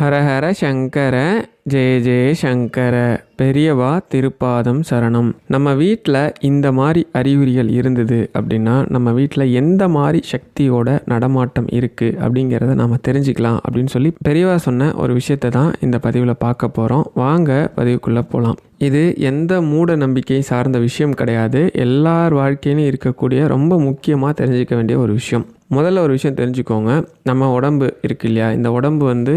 ஹரஹர சங்கர ஜெய ஜெய சங்கர. பெரியவா திருப்பாதம் சரணம். நம்ம வீட்டில் இந்த மாதிரி அறிகுறிகள் இருந்தது அப்படின்னா நம்ம வீட்டில் எந்த மாதிரி சக்தியோட நடமாட்டம் இருக்குது அப்படிங்கிறத நாம் தெரிஞ்சுக்கலாம் அப்படின்னு சொல்லி பெரியவா சொன்ன ஒரு விஷயத்தை தான் இந்த பதிவில் பார்க்க போகிறோம் வாங்க பதிவுக்குள்ளே போகலாம் இது எந்த மூட நம்பிக்கை சார்ந்த விஷயம் கிடையாது. எல்லார் வாழ்க்கையிலும் இருக்கக்கூடிய ரொம்ப முக்கியமாக தெரிஞ்சுக்க வேண்டிய ஒரு விஷயம். முதல்ல ஒரு விஷயம் தெரிஞ்சுக்கோங்க. நம்ம உடம்பு இருக்கு இல்லையா? இந்த உடம்பு வந்து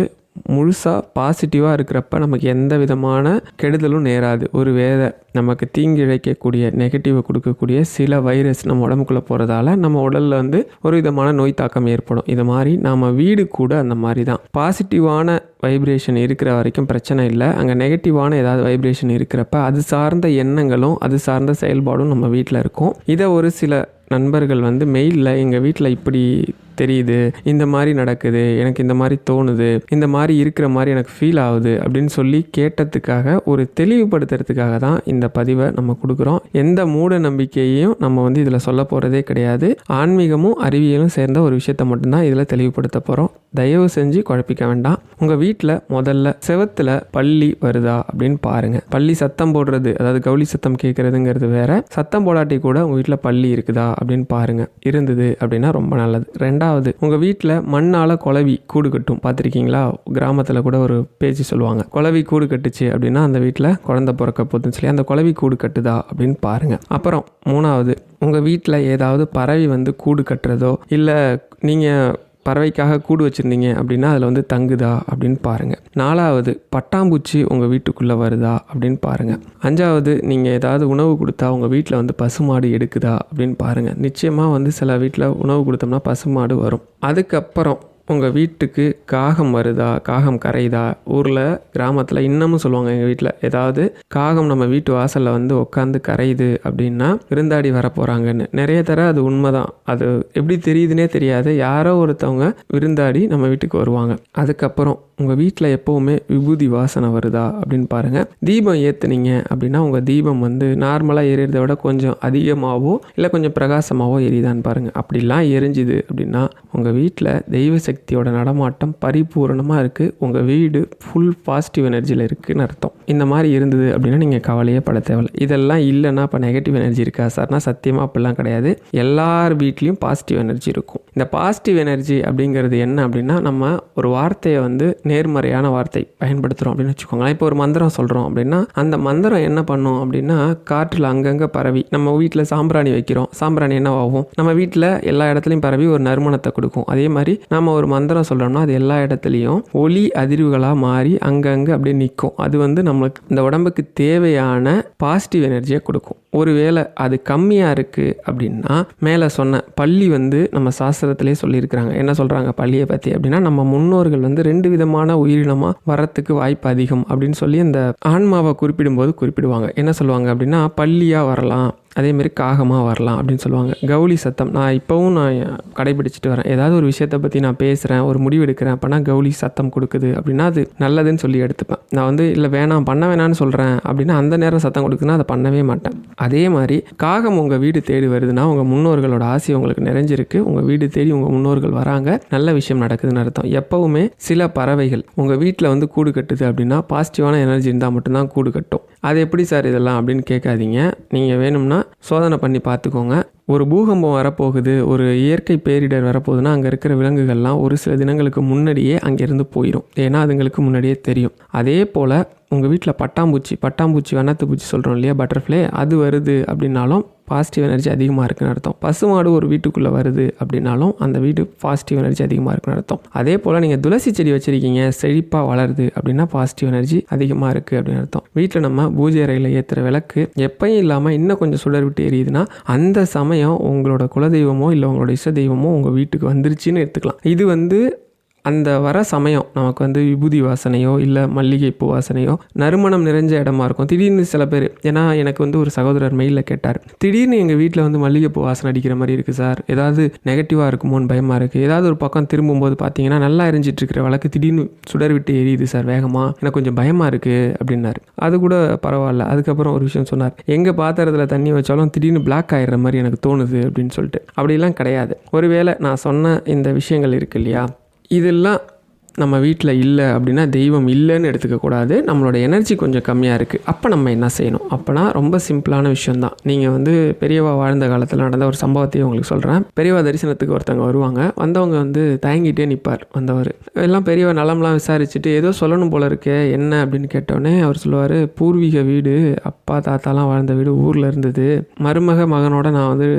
முழுசாக பாசிட்டிவாக இருக்கிறப்ப நமக்கு எந்த விதமான கெடுதலும் நேராது. ஒரு வேதை நமக்கு தீங்கு இழைக்கக்கூடிய நெகட்டிவை கொடுக்கக்கூடிய சில வைரஸ் நம்ம உடம்புக்குள்ளே போகிறதால நம்ம உடலில் வந்து ஒரு விதமான நோய் தாக்கம் ஏற்படும். இது மாதிரி நம்ம வீடு கூட அந்த மாதிரி தான் பாசிட்டிவான வைப்ரேஷன் இருக்கிற வரைக்கும் பிரச்சனை இல்லை. அங்கே நெகட்டிவான ஏதாவது வைப்ரேஷன் இருக்கிறப்ப அது சார்ந்த எண்ணங்களும் அது சார்ந்த செயல்பாடும் நம்ம வீட்டில் இருக்கும். இதை ஒரு சில நண்பர்கள் வந்து மெயிலில் எங்கள் வீட்டில் இப்படி தெரியுது இந்த மாதிரி நடக்குது எனக்கு இந்த மாதிரி தோணுது இந்த மாதிரி இருக்கிற மாதிரி எனக்கு ஃபீல் ஆகுது அப்படின்னு சொல்லி கேட்டதுக்காக ஒரு தெளிவுபடுத்துறதுக்காக தான் இந்த பதிவை நம்ம கொடுக்குறோம். எந்த மூட நம்பிக்கையையும் நம்ம வந்து இதில் சொல்ல போகிறதே கிடையாது. ஆன்மீகமும் அறிவியலும் சேர்ந்த ஒரு விஷயத்தை மட்டும்தான் இதில் தெளிவுபடுத்த போகிறோம் தயவு செஞ்சு குழப்பிக்க வேண்டாம். உங்கள் வீட்டில் முதல்ல செவத்தில் பள்ளி வருதா அப்படின்னு பாருங்கள் பள்ளி சத்தம் போடுறது அதாவது கவுளி சத்தம் கேட்குறதுங்கிறது வேற. சத்தம் போடாட்டி கூட உங்கள் வீட்டில் பள்ளி இருக்குதா அப்படின்னு பாருங்கள் இருந்தது அப்படின்னா ரொம்ப நல்லது. ரெண்டாவது உங்கள் வீட்டில் மண்ணால் குழவி கூடு கட்டும். பார்த்துருக்கீங்களா? கிராமத்தில் கூட ஒரு பேச்சு சொல்லுவாங்க. குழவி கூடு கட்டுச்சு அப்படின்னா அந்த வீட்டில் குழந்தை பிறக்க போதுன்னு சொல்லி அந்த குழவி கூடு கட்டுதா அப்படின்னு பாருங்கள் அப்புறம் மூணாவது உங்கள் வீட்டில் ஏதாவது பறவை வந்து கூடு கட்டுறதோ இல்லை நீங்கள் பறவைக்காக கூடு வச்சுருந்தீங்க அப்படின்னா அதில் வந்து தங்குதா அப்படின்னு பாருங்கள் நாலாவது பட்டாம்பூச்சி உங்கள் வீட்டுக்குள்ளே வருதா அப்படின்னு பாருங்கள் அஞ்சாவது நீங்கள் ஏதாவது உணவு கொடுத்தா உங்கள் வீட்டில் வந்து பசுமாடு எடுக்குதா அப்படின்னு பாருங்கள் நிச்சயமாக வந்து சில வீட்டில் உணவு கொடுத்தோம்னா பசுமாடு வரும். அதுக்கப்புறம் உங்கள் வீட்டுக்கு காகம் வருதா? காகம் கரையுதா? ஊரில் கிராமத்தில் இன்னமும் சொல்லுவாங்க எங்கள் வீட்டில் ஏதாவது காகம் நம்ம வீட்டு வாசலில் வந்து உட்காந்து கரையுது அப்படின்னா விருந்தாடி வர போகிறாங்கன்னு நிறைய தர அது உண்மைதான். அது எப்படி தெரியுதுன்னே தெரியாது. யாரோ ஒருத்தவங்க விருந்தாடி நம்ம வீட்டுக்கு வருவாங்க. அதுக்கப்புறம் உங்கள் வீட்டில் எப்போவுமே விபூதி வாசனை வருதா அப்படின்னு பாருங்கள் தீபம் ஏற்றுனீங்க அப்படின்னா உங்கள் தீபம் வந்து நார்மலாக எரியறதை விட கொஞ்சம் அதிகமாகவோ இல்லை கொஞ்சம் பிரகாசமாகவோ எரியுதான்னு பாருங்கள் அப்படிலாம் எரிஞ்சுது அப்படின்னா உங்கள் வீட்டில் தெய்வ சக்தியோட நடமாட்டம் பரிபூரணமாக இருக்குது உங்கள் வீடு ஃபுல் பாசிட்டிவ் எனர்ஜியில் இருக்குதுன்னு அர்த்தம். இந்த மாதிரி இருந்தது அப்படின்னா நீங்கள் கவலையே பட தேவையில்லை. இதெல்லாம் இல்லைன்னா இப்போ நெகட்டிவ் எனர்ஜி இருக்கா சார்னா சத்தியமாக அப்படிலாம் கிடையாது. எல்லார் வீட்லேயும் பாசிட்டிவ் எனர்ஜி இருக்கும். இந்த பாசிட்டிவ் எனர்ஜி அப்படிங்கிறது என்ன அப்படின்னா நம்ம ஒரு வார்த்தையை வந்து நேர்மறையான வார்த்தை பயன்படுத்துகிறோம் அப்படின்னு வச்சுக்கோங்களேன். இப்போ ஒரு மந்திரம் சொல்கிறோம் அப்படின்னா அந்த மந்திரம் என்ன பண்ணும் அப்படின்னா காற்றில் அங்கங்கே பரவி நம்ம வீட்டில் சாம்பிராணி வைக்கிறோம். சாம்பிராணி என்ன ஆகும் நம்ம வீட்டில் எல்லா இடத்துலையும் பரவி ஒரு நறுமணத்தை கொடுக்கும். அதே மாதிரி நம்ம ஒரு மந்திரம் சொல்கிறோம்னா அது எல்லா இடத்துலையும் ஒளி அதிர்வுகளாக மாறி அங்கங்கே அப்படியே நிற்கும் அது வந்து நம்மளுக்கு இந்த உடம்புக்கு தேவையான பாசிட்டிவ் எனர்ஜியை கொடுக்கும். ஒருவேளை அது கம்மியாக இருக்குது அப்படின்னா மேலே சொன்ன பள்ளி வந்து நம்ம சாஸ்திரத்திலே சொல்லியிருக்கிறாங்க. என்ன சொல்கிறாங்க பள்ளியை பற்றி அப்படின்னா நம்ம முன்னோர்கள் வந்து ரெண்டு விதமான உயிரினமாக வரத்துக்கு வாய்ப்பு அதிகம் அப்படின்னு சொல்லி இந்த ஆன்மாவை குறிப்பிடும்போது குறிப்பிடுவாங்க. என்ன சொல்லுவாங்க அப்படின்னா பள்ளியாக வரலாம் அதேமாரி காகமாக வரலாம் அப்படின்னு சொல்லுவாங்க. கவுளி சத்தம். நான் இப்போவும் நான் கடைபிடிச்சிட்டு வரேன். ஏதாவது ஒரு விஷயத்தை பற்றி நான் பேசுகிறேன் ஒரு முடிவு எடுக்கிறேன் அப்படின்னா கவுளி சத்தம் கொடுக்குது அப்படின்னா அது நல்லதுன்னு சொல்லி எடுத்துப்பேன். நான் வந்து இல்லை வேணாம் பண்ண வேணாம்னு சொல்கிறேன் அப்படின்னா அந்த நேரம் சத்தம் கொடுக்குதுன்னா அதை பண்ணவே மாட்டேன். அதே மாதிரி காகம் உங்கள் வீடு தேடி வருதுன்னா உங்கள் முன்னோர்களோட ஆசை உங்களுக்கு நிறைஞ்சிருக்கு. உங்கள் வீடு தேடி உங்கள் முன்னோர்கள் வராங்க. நல்ல விஷயம் நடக்குதுன்னு அர்த்தம். எப்போவுமே சில பறவைகள் உங்கள் வீட்டில் வந்து கூடு கட்டுது அப்படின்னா பாசிட்டிவான எனர்ஜி இருந்தால் மட்டும்தான் கூடு கட்டும். அது எப்படி சார் இதெல்லாம் அப்படின்னு கேட்காதீங்க. நீங்கள் வேணும்னா சோதனை பண்ணி பார்த்துக்கோங்க. ஒரு பூகம்பம் வரப்போகுது ஒரு இயற்கை பேரிடர் வரப்போகுதுன்னா அங்கே இருக்கிற விலங்குகள்லாம் ஒரு சில தினங்களுக்கு முன்னாடியே அங்கேருந்து போயிடும் ஏன்னா அதுங்களுக்கு முன்னாடியே தெரியும். அதே போல் உங்கள் வீட்டில் பட்டாம்பூச்சி பட்டாம்பூச்சி வண்ணத்து பூச்சி சொல்கிறோம் இல்லையா பட்டர்ஃப்ளை அது வருது அப்படின்னாலும் பாசிட்டிவ் எனர்ஜி அதிகமாக இருக்குன்னு அர்த்தம். பசுமாடு ஒரு வீட்டுக்குள்ளே வருது அப்படின்னாலும் அந்த வீடு பாசிட்டிவ் எனர்ஜி அதிகமாக இருக்குன்னு அர்த்தம். அதே போல் நீங்கள் துளசி செடி வச்சுருக்கீங்க செழிப்பாக வளருது அப்படின்னா பாசிட்டிவ் எனர்ஜி அதிகமாக இருக்குது அப்படின்னு அர்த்தம். வீட்டில் நம்ம பூஜை அறையில் ஏற்றுற விளக்கு எப்பயும் இல்லாமல் இன்னும் கொஞ்சம் சுடர் விட்டு எரியுதுன்னா அந்த சமயம் உங்களோட குலதெய்வமோ இல்லை உங்களோட இஷ்ட தெய்வமோ உங்கள் வீட்டுக்கு வந்துருச்சுன்னு எடுத்துக்கலாம். இது வந்து அந்த வர சமயம் நமக்கு வந்து விபூதி வாசனையோ இல்லை மல்லிகைப்பூ வாசனையோ நறுமணம் நிறைஞ்ச இடமா இருக்கும். திடீர்னு சில பேர் ஏன்னா எனக்கு வந்து ஒரு சகோதரர் மெயிலில் கேட்டார். திடீர்னு எங்கள் வீட்டில் வந்து மல்லிகைப்பூ வாசனை அடிக்கிற மாதிரி இருக்குது சார். ஏதாவது நெகட்டிவாக இருக்குமோன்னு பயமாக இருக்குது ஏதாவது ஒரு பக்கம் திரும்பும்போது பார்த்தீங்கன்னா நல்லா எரிஞ்சிட்டு இருக்கிற வழக்கு திடீர்னு சுடர் விட்டு எரியுது சார் வேகமாக எனக்கு கொஞ்சம் பயமாக இருக்குது அப்படின்னாரு. அது கூட பரவாயில்ல. அதுக்கப்புறம் ஒரு விஷயம் சொன்னார். எங்கள் பாத்திரத்தில் தண்ணி வச்சாலும் திடீர்னு பிளாக் ஆயிடுற மாதிரி எனக்கு தோணுது அப்படின்னு சொல்லிட்டு. அப்படிலாம் கிடையாது. ஒருவேளை நான் சொன்ன இந்த விஷயங்கள் இருக்கு இல்லையா? இதெல்லாம் நம்ம வீட்டில் இல்லை அப்படின்னா தெய்வம் இல்லைன்னு எடுத்துக்கக்கூடாது நம்மளோட எனர்ஜி கொஞ்சம் கம்மியாக இருக்குது அப்போ நம்ம என்ன செய்யணும்? அப்போனா ரொம்ப சிம்பிளான விஷயந்தான் நீங்கள் வந்து பெரியவா வாழ்ந்த காலத்தில் நடந்த ஒரு சம்பவத்தையும் உங்களுக்கு சொல்கிறேன் பெரியவா தரிசனத்துக்கு ஒருத்தவங்க வருவாங்க. வந்தவங்க வந்து தயங்கிட்டே நிற்பார் வந்தவர். எல்லாம் பெரியவா நலம்லாம் விசாரிச்சுட்டு ஏதோ சொல்லணும் போல இருக்கே என்ன? அப்படின்னு கேட்டோடனே அவர் சொல்லுவார் பூர்வீக வீடு அப்பா தாத்தாலாம் வாழ்ந்த வீடு ஊரில் இருந்தது. மருமக மகனோட நான் வந்து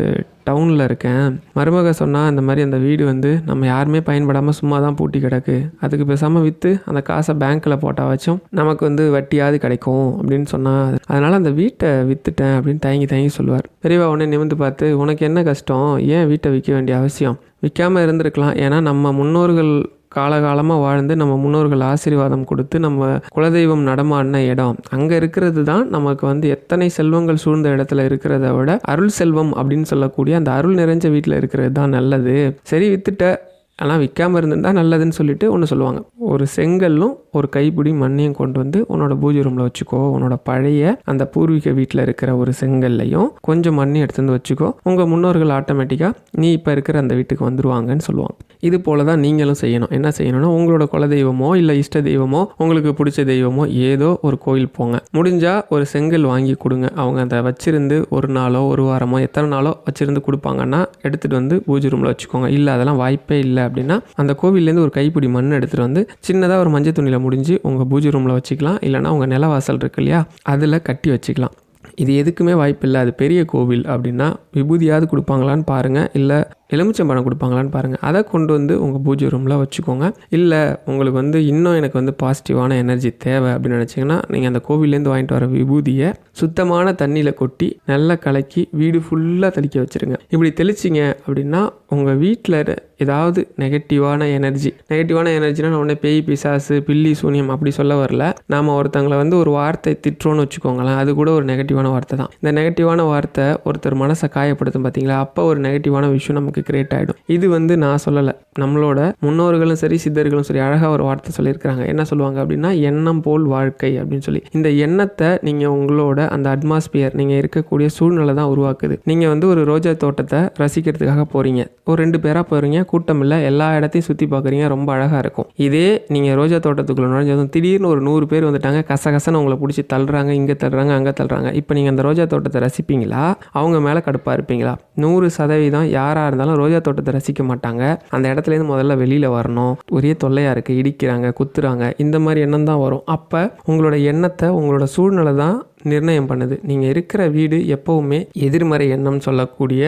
டவுனில் இருக்கேன். மருமக சொன்னால் இந்த மாதிரி அந்த வீடு வந்து நம்ம யாருமே பயன்படாமல் சும்மா தான் பூட்டி கிடக்கு. அதுக்கு பேசாமல் விற்று அந்த காசை பேங்க்கில் போட்டால் வச்சும் நமக்கு வந்து வட்டியாவது கிடைக்கும் அப்படின்னு சொன்னால் அதனால் அந்த வீட்டை விற்றுட்டேன் அப்படின்னு தயங்கி தயங்கி சொல்லுவார். பெரியவா உடனே நிமிந்து பார்த்து உனக்கு என்ன கஷ்டம்? ஏன் வீட்டை விற்க வேண்டிய அவசியம்? விற்காமல் இருந்திருக்கலாம். ஏன்னா நம்ம முன்னோர்கள் காலகாலமாக வாழ்ந்து நம்ம முன்னோர்கள் ஆசீர்வாதம் கொடுத்து நம்ம குலதெய்வம் நடமாடின இடம். அங்கே இருக்கிறது தான் நமக்கு வந்து எத்தனை செல்வங்கள் சூழ்ந்த இடத்துல இருக்கிறத விட அருள் செல்வம் அப்படின்னு சொல்லக்கூடிய அந்த அருள் நிறைஞ்ச வீட்டில் இருக்கிறது தான் நல்லது. சரி வித்துட்ட. ஆனால் விற்காமல் இருந்திருந்தா நல்லதுன்னு சொல்லிட்டு ஒன்று சொல்லுவாங்க. ஒரு செங்கல்லும் ஒரு கைப்பிடி மண்ணையும் கொண்டு வந்து உன்னோட பூஜை ரூமில் வச்சுக்கோ. உன்னோட பழைய அந்த பூர்வீக வீட்டில் இருக்கிற ஒரு செங்கல்லையும் கொஞ்சம் மண்ணையும் எடுத்து வந்து வச்சுக்கோ. உங்கள் முன்னோர்கள் ஆட்டோமேட்டிக்காக நீ இப்போ இருக்கிற அந்த வீட்டுக்கு வந்துடுவாங்கன்னு சொல்லுவாங்க. இது போல தான் நீங்களும் செய்யணும். என்ன செய்யணும்னா உங்களோட குல தெய்வமோ இல்லை இஷ்ட தெய்வமோ உங்களுக்கு பிடிச்ச தெய்வமோ ஏதோ ஒரு கோயில் போங்க. முடிஞ்சால் ஒரு செங்கல் வாங்கி கொடுங்க. அவங்க அதை வச்சிருந்து ஒரு நாளோ ஒரு வாரமோ எத்தனை நாளோ வச்சிருந்து கொடுப்பாங்கன்னா எடுத்துகிட்டு வந்து பூஜை ரூமில் வச்சுக்கோங்க. இல்லை அதெல்லாம் வாய்ப்பே இல்லை அப்படின்னா அந்த கோவில்லேருந்து ஒரு கைப்பிடி மண் எடுத்துகிட்டு வந்து சின்னதாக ஒரு மஞ்சள் துணியில் முடிஞ்சு உங்கள் பூஜை ரூமில் வச்சுக்கலாம். இல்லைனா உங்கள் நிலவாசல் இருக்கு இல்லையா அதில் கட்டி வச்சுக்கலாம். இது எதுக்குமே வாய்ப்பு இல்லை அது பெரிய கோவில் அப்படின்னா விபூதியாவது கொடுப்பாங்களான்னு பாருங்கள் இல்லை எலுமிச்சம்பழம் கொடுப்பாங்களான்னு பாருங்கள் அதை கொண்டு வந்து உங்கள் பூஜை ரூமில் வச்சுக்கோங்க. இல்லை உங்களுக்கு வந்து இன்னும் எனக்கு வந்து பாசிட்டிவான எனர்ஜி தேவை அப்படின்னு நினச்சிங்கன்னா நீங்கள் அந்த கோவில்லேருந்து வாங்கிட்டு வர விபூதியை சுத்தமான தண்ணியில் கொட்டி நல்லா கலக்கி வீடு ஃபுல்லாக தெளிக்க வச்சுருங்க. இப்படி தெளிச்சிங்க அப்படின்னா உங்கள் வீட்டில் ஏதாவது நெகட்டிவான எனர்ஜி நெகட்டிவான எனர்ஜினா நான் உடனே பேய் பிசாசு பில்லி சூனியம் அப்படி சொல்ல வரல. நாம் ஒருத்தங்களை வந்து ஒரு வார்த்தை திட்டுறோன்னு வச்சுக்கோங்களேன் அது கூட ஒரு நெகட்டிவான வார்த்தை தான். இந்த நெகட்டிவான வார்த்தை ஒருத்தர் மனசை காயப்படுத்தும் பார்த்தீங்களா அப்போ ஒரு நெகட்டிவான விஷயம் நமக்கு கிரியேட் ஆகிடும் இது வந்து நான் சொல்லலை. நம்மளோட முன்னோர்களும் சரி சித்தர்களும் சரி அழகாக ஒரு வார்த்தை சொல்லியிருக்கிறாங்க. என்ன சொல்லுவாங்க அப்படின்னா எண்ணம் போல் வாழ்க்கை அப்படின்னு சொல்லி. இந்த எண்ணத்தை நீங்கள் உங்களோட அந்த அட்மாஸ்பியர் நீங்கள் இருக்கக்கூடிய சூழ்நிலை தான் உருவாக்குது. நீங்கள் வந்து ஒரு ரோஜா தோட்டத்தை ரசிக்கிறதுக்காக போகிறீங்க ஒரு ரெண்டு பேராக போகிறீங்க கூட்டம் இல்லை எல்லா இடத்தையும் சுற்றி பார்க்குறீங்க ரொம்ப அழகாக இருக்கும். இதே நீங்கள் ரோஜா தோட்டத்துக்குள்ள நுழைஞ்சதும் திடீர்னு ஒரு நூறு பேர் வந்துட்டாங்க கசகசன்னு உங்களை பிடிச்சி தள்ளுறாங்க இங்கே தள்ளுறாங்க அங்கே தள்ளுறாங்க. இப்போ நீங்கள் அந்த ரோஜா தோட்டத்தை ரசிப்பீங்களா? அவங்க மேலே கடுப்பாக இருப்பீங்களா? நூறு சதவீதம் யாராக இருந்தாலும் ரோஜா தோட்டத்தை ரசிக்க மாட்டாங்க. அந்த இடத்துலேருந்து முதல்ல வெளியில் வரணும். ஒரே தொல்லையாக இருக்குது இடிக்கிறாங்க குத்துறாங்க. இந்த மாதிரி எண்ணம் தான் வரும். அப்போ உங்களோட எண்ணத்தை உங்களோட சூழ்நிலை தான் நிர்ணயம் பண்ணுது. நீங்கள் இருக்கிற வீடு எப்போவுமே எதிர்மறை எண்ணம் சொல்லக்கூடிய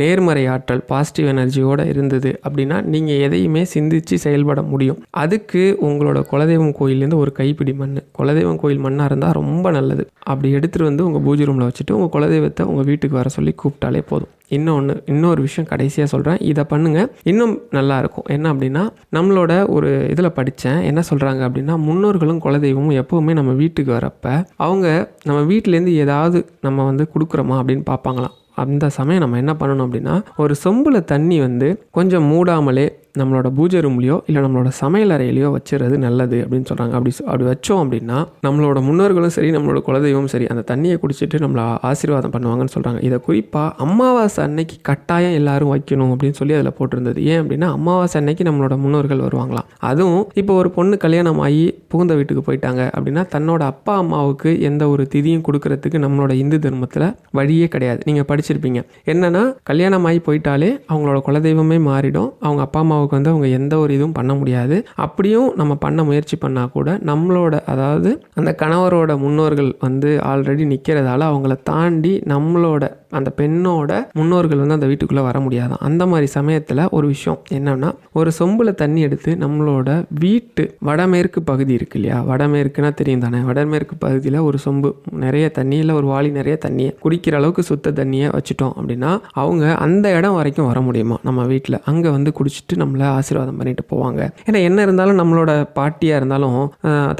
நேர்மறை ஆற்றல் பாசிட்டிவ் எனர்ஜியோடு இருந்தது அப்படின்னா நீங்கள் எதையுமே சிந்தித்து செயல்பட முடியும். அதுக்கு உங்களோட குலதெய்வம் கோயிலேருந்து ஒரு கைப்பிடி மண் குலதெய்வம் கோயில் மண்ணாக இருந்தால் ரொம்ப நல்லது. அப்படி எடுத்துகிட்டு வந்து உங்கள் பூஜை ரூமில் வச்சுட்டு உங்கள் குலதெய்வத்தை உங்கள் வீட்டுக்கு வர சொல்லி கூப்பிட்டாலே போதும். இன்னொன்று இன்னொரு விஷயம் கடைசியாக சொல்கிறேன் இதை பண்ணுங்கள் இன்னும் நல்லா இருக்கும் என்ன அப்படின்னா நம்மளோட ஒரு இதில் படித்தேன் என்ன சொல்கிறாங்க அப்படின்னா முன்னோர்களும் குலதெய்வமும் எப்போவுமே நம்ம வீட்டுக்கு வரப்ப அவங்க நம்ம வீட்டிலேருந்து ஏதாவது நம்ம வந்து கொடுக்குறோமா அப்படின்னு பார்ப்பாங்களாம். அந்த சமயம் நம்ம என்ன பண்ணணும் அப்படின்னா ஒரு சொம்பில் தண்ணி வந்து கொஞ்சம் மூடாமலே நம்மளோட பூஜை ரூம்லேயோ இல்லை நம்மளோட சமையல் அறையிலையோ வச்சுறது நல்லது அப்படின்னு சொல்கிறாங்க அப்படி அப்படி வச்சோம் அப்படின்னா நம்மளோட முன்னோர்களும் சரி நம்மளோட குலதெய்வம் சரி அந்த தண்ணியை குடிச்சிட்டு நம்மளை ஆசீர்வாதம் பண்ணுவாங்கன்னு சொல்கிறாங்க இதை குறிப்பாக அமாவாசை அன்னைக்கு கட்டாயம் எல்லாரும் வைக்கணும் அப்படின்னு சொல்லி அதில் போட்டிருந்தது. ஏன் அப்படின்னா அமாவாசை அன்னைக்கு நம்மளோட முன்னோர்கள் வருவாங்களாம். அதுவும் இப்போ ஒரு பொண்ணு கல்யாணம் ஆகி புகுந்த வீட்டுக்கு போயிட்டாங்க அப்படின்னா தன்னோட அப்பா அம்மாவுக்கு எந்த ஒரு திதியும் கொடுக்கறதுக்கு நம்மளோட இந்து தர்மத்தில் வழியே கிடையாது. நீங்கள் படிச்சிருப்பீங்க. என்னன்னா கல்யாணம் ஆகி போயிட்டாலே அவங்களோட குலதெய்வமே மாறிடும். அவங்க அப்பா அம்மாவை அம்மாவுக்கு வந்து அவங்க எந்த ஒரு இதுவும் பண்ண முடியாது. அப்படியும் நம்ம பண்ண முயற்சி பண்ணால் கூட நம்மளோட அதாவது அந்த கணவரோட முன்னோர்கள் வந்து ஆல்ரெடி நிற்கிறதால அவங்கள தாண்டி நம்மளோட அந்த பெண்ணோட முன்னோர்கள் வந்து அந்த வீட்டுக்குள்ளே வர முடியாதான். அந்த மாதிரி சமயத்தில் ஒரு விஷயம் என்னென்னா ஒரு சொம்பில் தண்ணி எடுத்து நம்மளோட வீட்டு வடமேற்கு பகுதி இருக்கு இல்லையா? வடமேற்குனா தெரியும் தானே. வடமேற்கு பகுதியில் ஒரு சொம்பு நிறைய தண்ணி இல்லை ஒரு வாளி நிறைய தண்ணியை குடிக்கிற அளவுக்கு சுத்த தண்ணியை வச்சுட்டோம் அப்படின்னா அவங்க அந்த இடம் வரைக்கும் வர முடியுமா? நம்ம வீட்டில். அங்கே வந்து குடிச்சிட்டு நம்ம நம்மளை ஆசீர்வாதம் பண்ணிட்டு போவாங்க. ஏன்னா என்ன இருந்தாலும் நம்மளோட பாட்டியாக இருந்தாலும்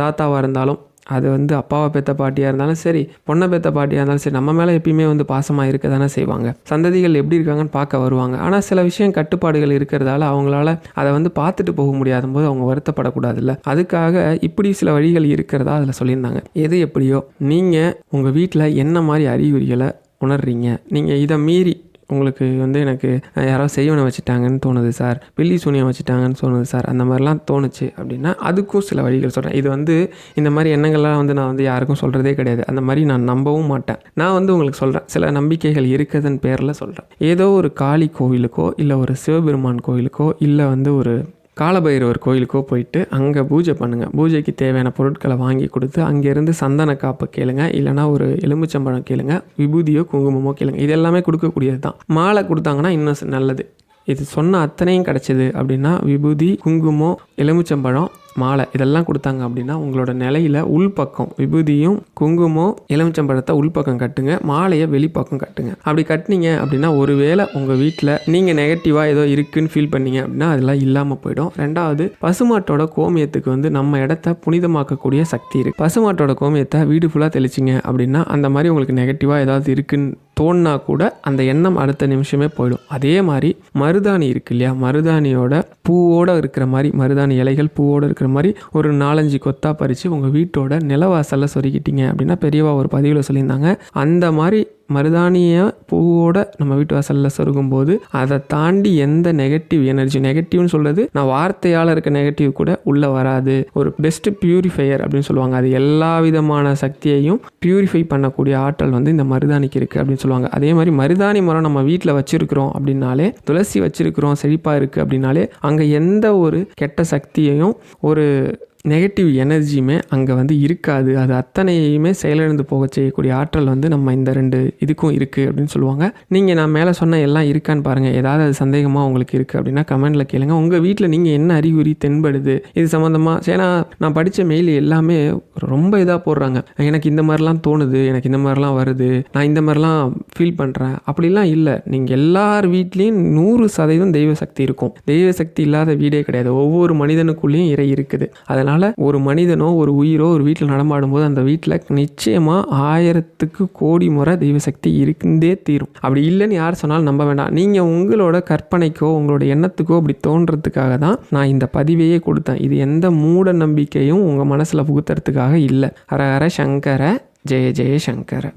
தாத்தாவாக இருந்தாலும் அது வந்து அப்பாவை பெத்த பாட்டியாக இருந்தாலும் சரி பொண்ணை பெத்த பாட்டியாக இருந்தாலும் சரி நம்ம மேலே எப்பயுமே வந்து பாசமாக இருக்க தானே செய்வாங்க. சந்ததிகள் எப்படி இருக்காங்கன்னு பார்க்க வருவாங்க. ஆனால் சில விஷயம் கட்டுப்பாடுகள் இருக்கிறதால அவங்களால அதை வந்து பார்த்துட்டு போக முடியாத போது அவங்க வருத்தப்படக்கூடாதுல்ல. அதுக்காக இப்படி சில வழிகள் இருக்கிறதா அதில் சொல்லியிருந்தாங்க. எது எப்படியோ நீங்கள் உங்கள் வீட்டில் என்ன மாதிரி அறிகுறிகளை உணர்றீங்க? நீங்கள் இதை மீறி உங்களுக்கு வந்து எனக்கு யாரோ செய்வனை வச்சுட்டாங்கன்னு தோணுது சார். பில்லி சூனியம் வச்சுட்டாங்கன்னு தோணுது சார். அந்த மாதிரிலாம் தோணுச்சு அப்படின்னா அதுக்கும் சில வழிகள் சொல்கிறேன் இது வந்து இந்த மாதிரி எண்ணங்கள்லாம் வந்து நான் வந்து யாருக்கும் சொல்கிறதே கிடையாது. அந்த மாதிரி நான் நம்பவும் மாட்டேன். நான் வந்து உங்களுக்கு சொல்கிறேன் சில நம்பிக்கைகள் இருக்குதுன்னு பேரில் சொல்கிறேன் ஏதோ ஒரு காளி கோவிலுக்கோ இல்லை ஒரு சிவபெருமான் கோவிலுக்கோ இல்லை வந்து ஒரு காலபைரவர் கோயிலுக்கோ போயிட்டு அங்கே பூஜை பண்ணுங்கள் பூஜைக்கு தேவையான பொருட்களை வாங்கி கொடுத்து அங்கேருந்து சந்தன காப்பை கேளுங்க. இல்லைனா ஒரு எலுமிச்சம்பழம் கேளுங்க. விபூதியோ குங்குமமோ கேளுங்க. இது எல்லாமே கொடுக்கக்கூடியது தான் மாலை கொடுத்தாங்கன்னா இன்னும் நல்லது. இது சொன்ன அத்தனையும் கிடச்சிது அப்படின்னா விபூதி குங்குமம் எலுமிச்சம்பழம் மாலை இதெல்லாம் கொடுத்தாங்க அப்படின்னா உங்களோட நிலையில் உள்பக்கம் விபூதியும் குங்குமம் எலுமிச்சம்பழத்தை உள்பக்கம் கட்டுங்க மாலையை வெளிப்பக்கம் கட்டுங்க. அப்படி கட்டினீங்க அப்படின்னா ஒருவேளை உங்கள் வீட்டில் நீங்கள் நெகட்டிவாக ஏதோ இருக்குன்னு ஃபீல் பண்ணீங்க அப்படின்னா அதெல்லாம் இல்லாமல் போயிடும். ரெண்டாவது பசுமாட்டோட கோமியத்துக்கு வந்து நம்ம இடத்த புனிதமாக்கக்கூடிய சக்தி இருக்குது பசுமாட்டோட கோமியத்தை வீடு ஃபுல்லாக தெளிச்சிங்க அப்படின்னா அந்த மாதிரி உங்களுக்கு நெகட்டிவாக ஏதாவது இருக்குன்னு தோணுனா கூட அந்த எண்ணம் அடுத்த நிமிஷமே போயிடும். அதே மாதிரி மருதாணி இருக்கு இல்லையா? மருதாணியோட பூவோட இருக்கிற மாதிரி மருதாணி இலைகள் பூவோட இருக்கிற மாதிரி ஒரு நாலஞ்சு கொத்தா பறித்து உங்கள் வீட்டோட நிலவாசலில் சொருக்கிட்டீங்க அப்படின்னா பெரியவா ஒரு பதிவில் சொல்லியிருந்தாங்க. அந்த மாதிரி மருதாணியை பூவோட நம்ம வீட்டு வாசலில் சொருகும்போது அதை தாண்டி எந்த நெகட்டிவ் எனர்ஜி நெகட்டிவ்னு சொல்கிறது நான் வார்த்தையால் இருக்க நெகட்டிவ் கூட உள்ளே வராது. ஒரு பெஸ்ட் பியூரிஃபையர் அப்படின்னு சொல்லுவாங்க. அது எல்லா விதமான சக்தியையும் பியூரிஃபை பண்ணக்கூடிய ஆற்றல் வந்து இந்த மருதாணிக்கு இருக்குது அப்படின்னு சொல்லுவாங்க. அதே மாதிரி மருதாணி மரம் நம்ம வீட்டில் வச்சுருக்கிறோம் அப்படின்னாலே துளசி வச்சுருக்கிறோம் செழிப்பாக இருக்குது அப்படின்னாலே அங்கே எந்த ஒரு கெட்ட சக்தியையும் ஒரு நெகட்டிவ் எனர்ஜியுமே அங்கே வந்து இருக்காது. அது அத்தனையுமே செயலிழந்து போக செய்யக்கூடிய ஆற்றல் வந்து நம்ம இந்த ரெண்டு இதுக்கும் இருக்குது அப்படின்னு சொல்லுவாங்க. நீங்கள் நான் மேலே சொன்ன எல்லாம் இருக்கான்னு பாருங்கள் ஏதாவது அது சந்தேகமாக உங்களுக்கு இருக்குது அப்படின்னா கமெண்டில் கேளுங்க. உங்கள் வீட்டில் நீங்கள் என்ன அறிகுறி தென்படுது? இது சம்மந்தமாக ஏன்னா நான் படித்த மெயில் எல்லாமே ரொம்ப இதாக போடுறாங்க. எனக்கு இந்த மாதிரிலாம் தோணுது எனக்கு இந்த மாதிரிலாம் வருது நான் இந்த மாதிரிலாம் ஃபீல் பண்ணுறேன் அப்படிலாம் இல்லை. நீங்கள் எல்லார் வீட்லேயும் நூறு சதவீதம் தெய்வ சக்தி இருக்கும். தெய்வ சக்தி இல்லாத வீடே கிடையாது. ஒவ்வொரு மனிதனுக்குள்ளேயும் இறை இருக்குது. அதனால் ஒரு மனிதனோ ஒரு உயிரோ ஒரு வீட்டில் நடமாடும் போது அந்த வீட்டில் நிச்சயமாக ஆயிரத்துக்கு கோடி முறை தெய்வ சக்தி இருந்தே தீரும். அப்படி இல்லைன்னு யார் சொன்னாலும் நம்ப வேண்டாம். நீங்கள் உங்களோட கற்பனைக்கோ உங்களோட எண்ணத்துக்கோ அப்படி தோன்றதுக்காக தான் நான் இந்த பதிவையே கொடுத்தேன். இது எந்த மூட நம்பிக்கையும் உங்கள் மனசில் புகுத்துறதுக்காக இல்லை. ஹர ஹர சங்கர ஜெய ஜெய சங்கர.